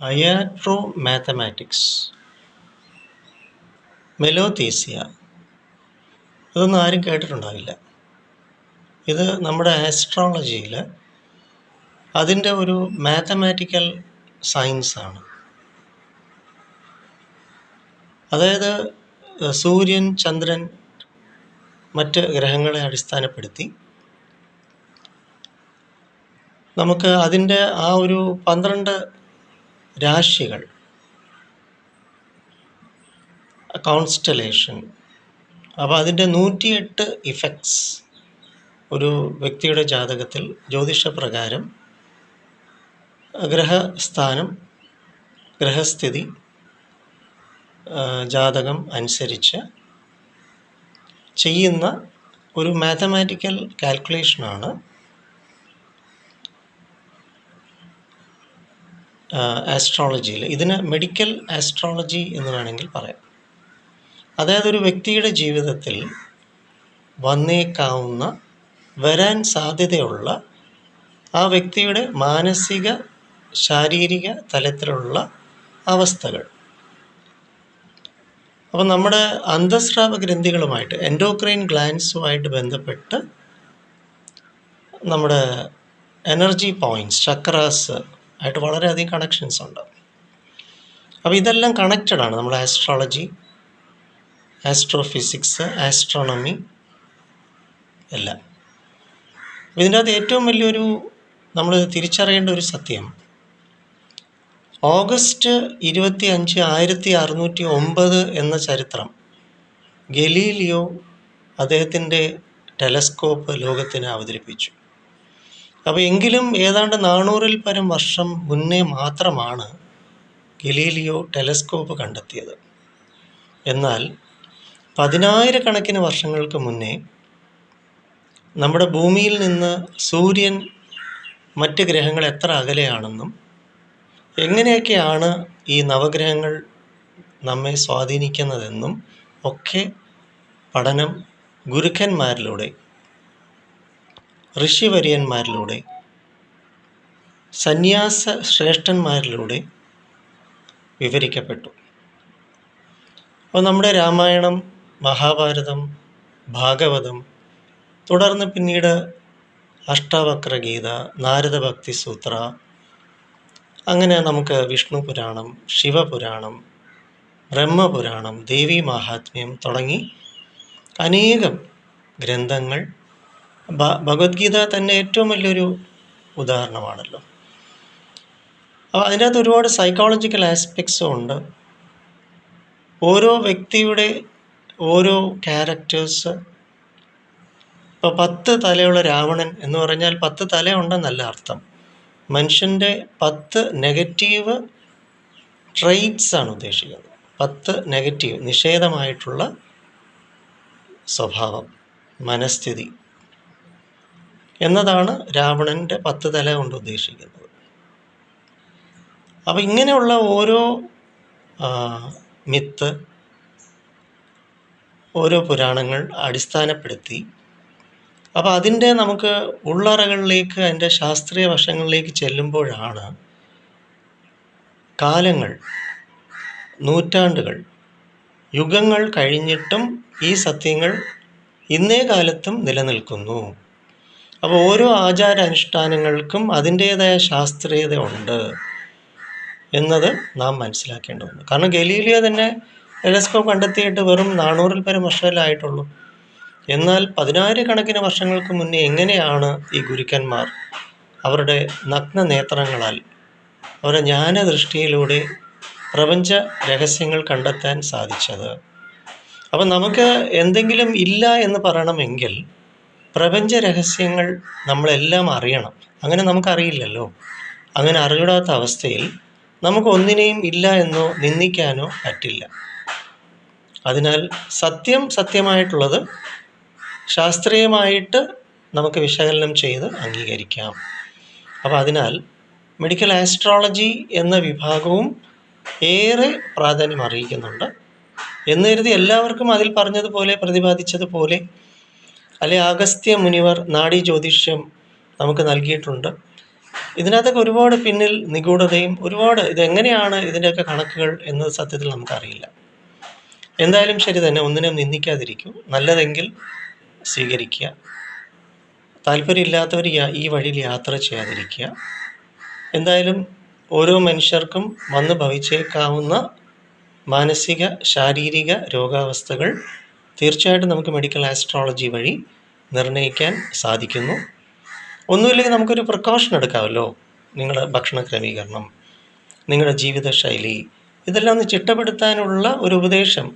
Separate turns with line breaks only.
അയാട്രോ mathematics മെലോതീസിയ ഇതൊന്നും ആരും കേട്ടിട്ടുണ്ടാവില്ല. ഇത് നമ്മുടെ ആസ്ട്രോളജിയിൽ അതിന്റെ ഒരു മാത്തമാറ്റിക്കൽ സയൻസാണ് അതായത് സൂര്യൻ ചന്ദ്രൻ മറ്റ് ഗ്രഹങ്ങളെ അടിസ്ഥാനപ്പെടുത്തി നമുക്ക് അതിന്റെ ആ ഒരു പന്ത്രണ്ട് രാശികൾ. കോൺസ്റ്റലേഷൻ അപ്പോൾ അതിന്റെ നൂറ്റിയെട്ട് ഇഫക്ട്സ് ഒരു വ്യക്തിയുടെ ജാതകത്തിൽ ജ്യോതിഷപ്രകാരം ഗ്രഹസ്ഥാനം ഗ്രഹസ്ഥിതി ജാതകം അനുസരിച്ച് ചെയ്യുന്ന ഒരു മാത്തമാറ്റിക്കൽ കാൽക്കുലേഷനാണ് ആസ്ട്രോളജിയിൽ ഇതിന് മെഡിക്കൽ ആസ്ട്രോളജി എന്ന് വേണമെങ്കിൽ പറയാം. അതായത് ഒരു വ്യക്തിയുടെ ജീവിതത്തിൽ വന്നേക്കാവുന്ന വരാൻ സാധ്യതയുള്ള ആ വ്യക്തിയുടെ മാനസിക ശാരീരിക തലത്തിലുള്ള അവസ്ഥകൾ. അപ്പോൾ നമ്മുടെ അന്തസ്രാവ ഗ്രന്ഥികളുമായിട്ട് എൻഡോക്രൈൻ ഗ്ലാൻസുമായിട്ട് ബന്ധപ്പെട്ട് നമ്മുടെ എനർജി പോയിന്റ്സ് ചക്രാസ് ആയിട്ട് വളരെയധികം കണക്ഷൻസ് ഉണ്ട്. അപ്പോൾ ഇതെല്ലാം കണക്റ്റഡ് ആണ് നമ്മുടെ ആസ്ട്രോളജി ആസ്ട്രോഫിസിക്സ് ആസ്ട്രോണമി എല്ലാം. ഇതിന്റെ അകത്ത് ഏറ്റവും വലിയൊരു നമ്മൾ തിരിച്ചറിയേണ്ട ഒരു സത്യം. ഓഗസ്റ്റ് ഇരുപത്തി അഞ്ച് ആയിരത്തി അറുന്നൂറ്റി ഒമ്പത് എന്ന ചരിത്രം ഗലീലിയോ അദ്ദേഹത്തിന്റെ ടെലസ്കോപ്പ് ലോകത്തിന് അവതരിപ്പിച്ചു. അപ്പോൾ എങ്കിലും ഏതാണ്ട് നാനൂറിൽ പരം വർഷം മുന്നേ മാത്രമാണ് ഗലീലിയോ ടെലസ്കോപ്പ് കണ്ടെത്തിയത്. എന്നാൽ പതിനായിരക്കണക്കിന് വർഷങ്ങൾക്ക് മുന്നേ നമ്മുടെ ഭൂമിയിൽ നിന്ന് സൂര്യൻ മറ്റ് ഗ്രഹങ്ങൾ എത്ര അകലെയാണെന്നും എങ്ങനെയൊക്കെയാണ് ഈ നവഗ്രഹങ്ങൾ നമ്മെ സ്വാധീനിക്കുന്നതെന്നും ഒക്കെ പഠനം ഗുരുക്കന്മാരിലൂടെ ഋഷിവര്യന്മാരിലൂടെ സന്യാസ ശ്രേഷ്ഠന്മാരിലൂടെ വിവരിക്കപ്പെട്ടു. അപ്പോൾ നമ്മുടെ രാമായണം മഹാഭാരതം ഭാഗവതം തുടർന്ന് പിന്നീട് അഷ്ടാവക്രഗീത നാരദഭക്തി സൂത്ര അങ്ങനെ നമുക്ക് വിഷ്ണു പുരാണം ശിവപുരാണം ബ്രഹ്മപുരാണം ദേവി മാഹാത്മ്യം തുടങ്ങി അനേകം ഗ്രന്ഥങ്ങൾ ഭഗവത്ഗീത തന്നെ ഏറ്റവും വലിയൊരു ഉദാഹരണമാണല്ലോ. അപ്പോൾ അതിനകത്ത് ഒരുപാട് സൈക്കോളജിക്കൽ ആസ്പെക്ട്സും ഉണ്ട്. ഓരോ വ്യക്തിയുടെ ഓരോ ക്യാരക്ടേഴ്സ് ഇപ്പോൾ പത്ത് തലയുള്ള രാവണൻ എന്ന് പറഞ്ഞാൽ പത്ത് തലയുണ്ടെന്നല്ല അർത്ഥം. മനുഷ്യന്റെ പത്ത് നെഗറ്റീവ് ട്രെയ്റ്റ്സ് ആണ് ഉദ്ദേശിക്കുന്നത്. പത്ത് നെഗറ്റീവ് നിഷേധമായിട്ടുള്ള സ്വഭാവം മനസ്ഥിതി. എന്നതാണ് രാവണന്റെ പത്ത് തല കൊണ്ട് ഉദ്ദേശിക്കുന്നത്. അപ്പോൾ ഇങ്ങനെയുള്ള ഓരോ മിത്ത് ഓരോ പുരാണങ്ങൾ അടിസ്ഥാനപ്പെടുത്തി അപ്പോൾ അതിന്റെ നമുക്ക് ഉള്ളറകളിലേക്ക് അതിന്റെ ശാസ്ത്രീയ വശങ്ങളിലേക്ക് ചെല്ലുമ്പോഴാണ് കാലങ്ങൾ നൂറ്റാണ്ടുകൾ യുഗങ്ങൾ കഴിഞ്ഞിട്ടും ഈ സത്യങ്ങൾ ഇന്നേ കാലത്തും നിലനിൽക്കുന്നു. അപ്പോൾ ഓരോ ആചാര അനുഷ്ഠാനങ്ങൾക്കും അതിന്റേതായ ശാസ്ത്രീയത ഉണ്ട് എന്നത് നാം മനസ്സിലാക്കേണ്ടതുണ്ട് കാരണം ഗലീലിയ തന്നെ ടെലസ്കോപ്പ് കണ്ടെത്തിയിട്ട് വെറും നാനൂറിൽ പരം വർഷമല്ലേ ആയിട്ടുള്ളൂ. എന്നാൽ പതിനായിരക്കണക്കിന് വർഷങ്ങൾക്ക് മുന്നേ എങ്ങനെയാണ് ഈ ഗുരുക്കന്മാർ അവരുടെ നഗ്ന നേത്രങ്ങളാൽ അവരുടെ ജ്ഞാനദൃഷ്ടിയിലൂടെ പ്രപഞ്ച രഹസ്യങ്ങൾ കണ്ടെത്താൻ സാധിച്ചത്? അപ്പം നമുക്ക് എന്തെങ്കിലും ഇല്ല എന്ന് പറയണമെങ്കിൽ പ്രപഞ്ച രഹസ്യങ്ങൾ നമ്മളെല്ലാം അറിയണം. അങ്ങനെ നമുക്കറിയില്ലല്ലോ. അങ്ങനെ അറിയിടാത്ത അവസ്ഥയിൽ നമുക്ക് ഒന്നിനെയും ഇല്ല എന്നോ നിന്ദിക്കാനോ പറ്റില്ല. അതിനാൽ സത്യം സത്യമായിട്ടുള്ളത് ശാസ്ത്രീയമായിട്ട് നമുക്ക് വിശകലനം ചെയ്ത് അംഗീകരിക്കാം. അപ്പോൾ അതിനാൽ മെഡിക്കൽ ആസ്ട്രോളജി എന്ന വിഭാഗവും ഏറെ പ്രാധാന്യം അറിയിക്കുന്നുണ്ട് എന്ന് കരുതി എല്ലാവർക്കും അതിൽ പറഞ്ഞതുപോലെ പ്രതിപാദിച്ചതുപോലെ അല്ലെ അഗസ്ത്യ മുനിവർ നാഡീ ജ്യോതിഷ്യം നമുക്ക് നൽകിയിട്ടുണ്ട്. ഇതിനകത്തൊക്കെ ഒരുപാട് പിന്നിൽ നിഗൂഢതയും ഒരുപാട് ഇതെങ്ങനെയാണ് ഇതിന്റെയൊക്കെ കണക്കുകൾ എന്നത് സത്യത്തിൽ നമുക്കറിയില്ല. എന്തായാലും ശരി തന്നെ ഒന്നിനെ നിന്ദിക്കാതിരിക്കൂ. നല്ലതെങ്കിൽ സ്വീകരിക്കുക. താല്പര്യമില്ലാത്തവർ ഈ വഴിയിൽ യാത്ര ചെയ്യാതിരിക്കുക. എന്തായാലും ഓരോ മനുഷ്യർക്കും വന്ന് ഭവിച്ചേക്കാവുന്ന മാനസിക ശാരീരിക രോഗാവസ്ഥകൾ തീർച്ചയായിട്ടും നമുക്ക് മെഡിക്കൽ ആസ്ട്രോളജി വഴി നിർണയിക്കാൻ സാധിക്കുന്നു. ഒന്നുമില്ലെങ്കിൽ നമുക്കൊരു പ്രിക്കോഷൻ എടുക്കാമല്ലോ. നിങ്ങളുടെ ഭക്ഷണ ക്രമീകരണം നിങ്ങളുടെ ജീവിതശൈലി ഇതെല്ലാം ഒന്ന് ചിട്ടപ്പെടുത്താനുള്ള ഒരു ഉപദേശം